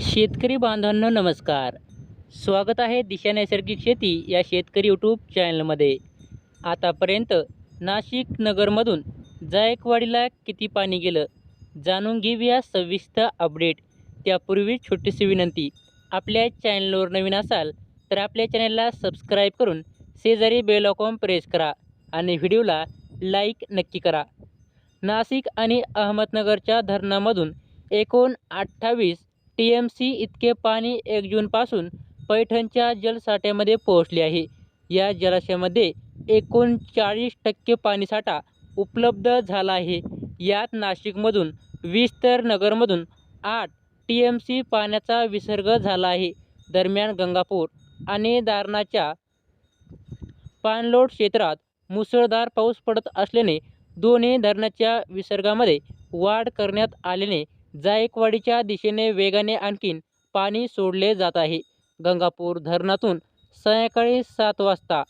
शेतकरी बांधवांनो नमस्कार. स्वागत आहे दिशा नैसर्गिक शेती या शेतकरी यूट्यूब चॅनलमध्ये आतापर्यंत नाशिक नगरमधून जायकवाडीला किती पाणी गेलं जाणून घेऊया सविस्तर अपडेट त्यापूर्वी छोटीशी विनंती आपल्या चॅनलवर नवीन असाल तर आपल्या चॅनलला सबस्क्राईब करून शेजारी बेलॉकॉम प्रेस करा आणि व्हिडिओला लाईक नक्की करा. नाशिक आणि अहमदनगरच्या धरणामधून एकूण अठ्ठावीस टी एम सी इतके पाणी एक जूनपासून पैठणच्या जलसाठ्यामध्ये पोहोचले आहे. या जलाशयामध्ये एकूण चाळीस टक्के पाणीसाठा उपलब्ध झाला आहे. यात नाशिकमधून वीस तर नगरमधून आठ टी एम सी पाण्याचा विसर्ग झाला आहे. दरम्यान गंगापूर आणि दारणाच्या पाणलोट क्षेत्रात मुसळधार पाऊस पडत असल्याने दोन्ही धरणाच्या विसर्गामध्ये वाढ करण्यात आल्याने जायकवाडीच्या दिशेने वेगाने आणखीन पाणी सोडले जात आहे. गंगापूर धरणातून सायंकाळी सात वाजता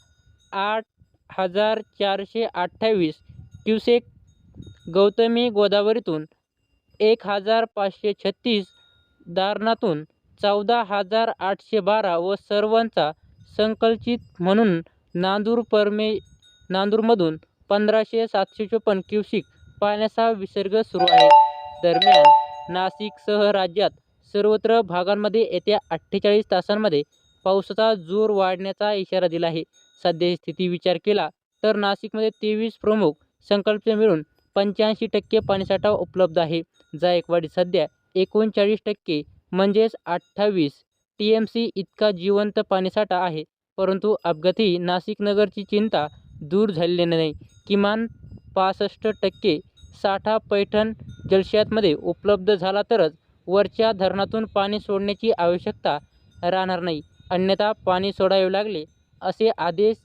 आठ हजार चारशे अठ्ठावीस क्युसेक गौतमी गोदावरीतून एक हजार पाचशे छत्तीस दारणातून चौदा हजार आठशे बारा व सर्वांचा संकलचित म्हणून नांदूर परमे नांदूरमधून पंधराशे सातशे चोपन्न क्युसिक पाण्याचा विसर्ग सुरू आहे. दरम्यान नाशिकसह राज्यात सर्वत्र भागांमध्ये येत्या अठ्ठेचाळीस तासांमध्ये पावसाचा जोर वाढण्याचा इशारा दिला आहे. सध्याची स्थिती विचार केला तर नाशिकमध्ये तेवीस प्रमुख संकल्प मिळून पंच्याऐंशी टक्के पाणीसाठा उपलब्ध आहे. जायकवाडी सध्या एकोणचाळीस टक्के म्हणजेच अठ्ठावीस टी एम सी इतका जिवंत पाणीसाठा आहे. परंतु अपघाती नाशिक नगरची चिंता दूर झालेली नाही. किमान पासष्ट टक्के साठा पैठण जलशयातमध्ये उपलब्ध झाला तरच वरच्या धरणातून पाणी सोडण्याची आवश्यकता राहणार नाही. अन्यथा पाणी सोडावे लागले असे आदेश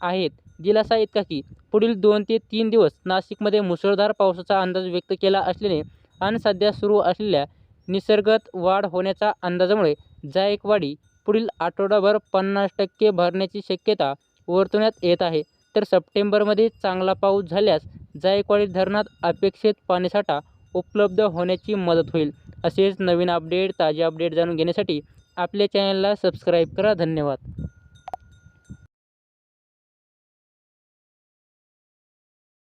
आहेत. दिलासा इतका की पुढील दोन ते तीन दिवस नाशिकमध्ये मुसळधार पावसाचा अंदाज व्यक्त केला असल्याने आणि सध्या सुरू असलेल्या निसर्गात वाढ होण्याच्या अंदाजामुळे जायकवाडी पुढील आठवडाभर पन्नास टक्के भरण्याची शक्यता वर्तवण्यात येत आहे. तर सप्टेंबरमध्ये चांगला पाऊस झाल्यास जायकवाडी धरणात अपेक्षित पाणीसाठा उपलब्ध होण्याची मदत होईल. असेच नवीन अपडेट ताजे अपडेट जाणून घेण्यासाठी आपल्या चॅनलला सबस्क्राईब करा. धन्यवाद.